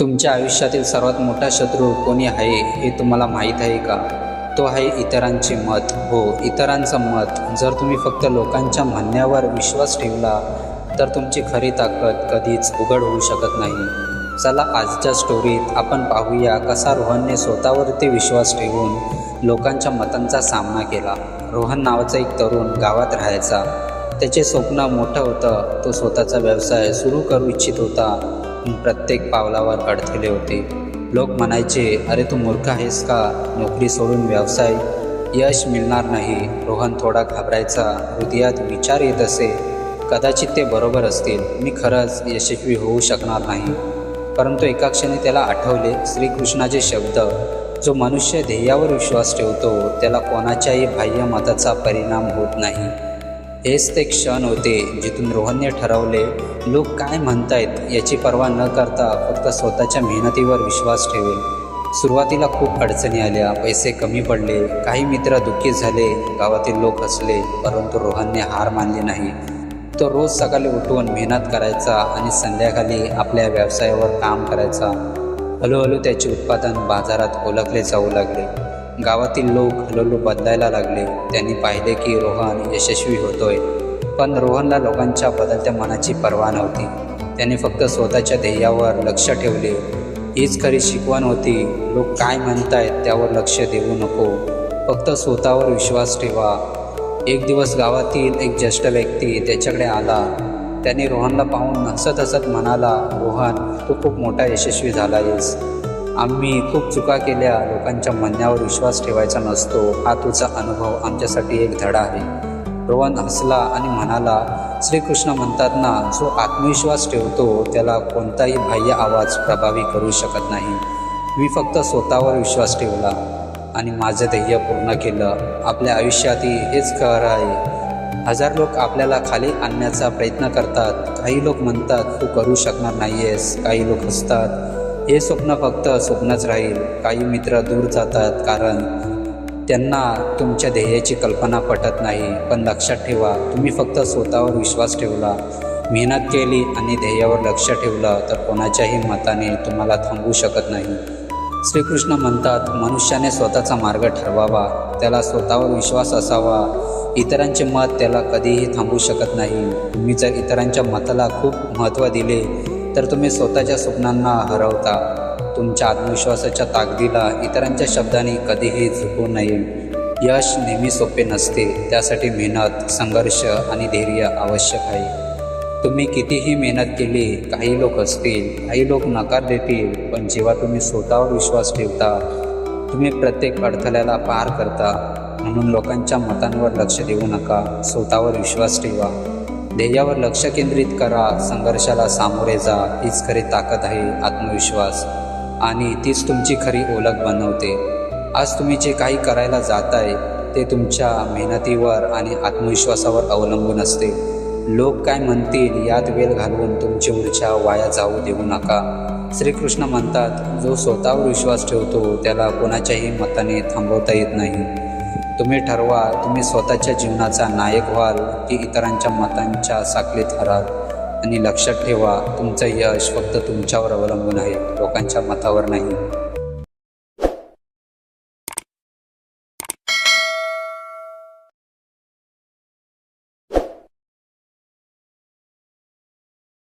तुमच्या आयुष्यातील सर्वात मोठा शत्रू कोणी आहे हे तुम्हाला माहीत आहे का? तो आहे इतरांचे मत. हो इतरांचं मत. जर तुम्ही फक्त लोकांच्या म्हणण्यावर विश्वास ठेवला तर तुमची खरी ताकद कधीच उघड होऊ शकत नाही. चला आजच्या स्टोरीत आपण पाहूया कसा रोहनने स्वतःवरती विश्वास ठेवून लोकांच्या मतांचा सामना केला. रोहन नावाचा एक तरुण गावात राहायचा. त्याचे स्वप्न मोठं होतं. तो स्वतःचा व्यवसाय सुरू करू इच्छित होता. प्रत्येक पावलावर अडथळे होते. लोक म्हणायचे अरे तू मूर्ख आहेस का? नोकरी सोडून व्यवसाय यश मिळणार नाही. रोहन थोडा घाबरायचा. हृदयात विचार येत असे. कदाचित ते बरोबर असतील. मी खरंच यशस्वी होऊ शकणार नाही. परंतु एका क्षणी त्याला आठवले श्रीकृष्णाचे शब्द. जो मनुष्य ध्येयावर विश्वास ठेवतो त्याला कोणाच्याही बाह्य मताचा परिणाम होत नाही. हेच ते क्षण होते जिथून रोहनने ठरवले लोक काय म्हणतायत याची पर्वा न करता फक्त स्वतःच्या मेहनतीवर विश्वास ठेवेल. सुरुवातीला खूप अडचणी आल्या पैसे कमी पडले काही मित्र दुःखी झाले गावातील लोक हसले परंतु रोहनने हार मानली नाही. तो रोज सकाळी उठून मेहनत करायचा आणि संध्याकाळी आपल्या व्यवसायावर काम करायचा. हळूहळू त्याचे उत्पादन बाजारात ओळखले जाऊ लागले. गावातील लोक हळूहळू बदलायला लागले. त्यांनी पाहिले की रोहन यशस्वी होतोय. पण रोहनला लोकांच्या बदलत्या मनाची पर्वा नव्हती. त्याने फक्त स्वतःच्या ध्येयावर लक्ष ठेवले. हीच खरी शिकवण होती. लोक काय म्हणतायत त्यावर लक्ष देऊ नको. फक्त स्वतःवर विश्वास ठेवा. एक दिवस गावातील एक ज्येष्ठ व्यक्ती त्याच्याकडे आला. त्याने रोहनला पाहून हसत हसत म्हणाला रोहन तू खूप मोठा यशस्वी झाला आहेस आम्ही खूप चुका केल्या. लोकांच्या म्हणण्यावर विश्वास ठेवायचा नसतो. हा तुझा अनुभव आमच्यासाठी एक धडा आहे. रोहन हसला आणि म्हणाला श्रीकृष्ण म्हणतात ना जो आत्मविश्वास ठेवतो त्याला कोणताही बाह्य आवाज प्रभावी करू शकत नाही. मी फक्त स्वतःवर विश्वास ठेवला आणि माझं ध्येय पूर्ण केलं. आपल्या आयुष्यातही हेच खरं आहे. हजार लोक आपल्याला खाली आणण्याचा प्रयत्न करतात. काही लोक म्हणतात तू करू शकणार नाही आहेस काही लोक हसतात. हे स्वप्न फक्त स्वप्नच राहील. काही मित्र दूर जातात कारण त्यांना तुमच्या ध्येयाची कल्पना पटत नाही. पण लक्षात ठेवा तुम्ही फक्त स्वतःवर विश्वास ठेवला मेहनत केली आणि ध्येयावर लक्ष ठेवलं तर कोणाच्याही मताने तुम्हाला थांबवू शकत नाही. श्रीकृष्ण म्हणतात मनुष्याने स्वतःचा मार्ग ठरवावा त्याला स्वतःवर विश्वास असावा. इतरांचे मत त्याला कधीही थांबवू शकत नाही. तुम्ही जर इतरांच्या मताला खूप महत्त्व दिले तर तुम्ही स्वतःच्या स्वप्नांना हरवता. तुमच्या आत्मविश्वासाच्या ताकदीला इतरांच्या शब्दांनी कधीही झुकू नये. यश नेहमी सोपे नसते. त्यासाठी मेहनत संघर्ष आणि धैर्य आवश्यक आहे. तुम्ही कितीही मेहनत केली काही लोक असतील काही लोक नकार देतील पण जेव्हा तुम्ही स्वतःवर विश्वास ठेवता तुम्ही प्रत्येक अडथळ्याला पार करता. म्हणून लोकांच्या मतांवर लक्ष देऊ नका. स्वतःवर विश्वास ठेवा. ध्येयावर लक्ष केंद्रित करा संघर्षाला सामोरे जा हीच खरी ताकद आहे आत्मविश्वास. आणि तीच तुमची खरी ओळख बनवते. आज तुम्ही जे काही करायला जात आहे ते तुमच्या मेहनतीवर आणि आत्मविश्वासावर अवलंबून असते. लोक काय म्हणतील यात वेळ घालवून तुमची ऊर्जा वाया जाऊ देऊ नका. श्रीकृष्ण म्हणतात जो स्वतःवर विश्वास ठेवतो त्याला कोणाच्याही मताने थांबवता येत नाही. तुम्ही ठरवा तुम्ही स्वतःच्या जीवनाचा नायक व्हाल की इतरांच्या मतांच्या साखळीत हराल. आणि लक्षात ठेवा तुमचं यश फक्त तुमच्यावर अवलंबून आहे लोकांच्या मतावर नाही.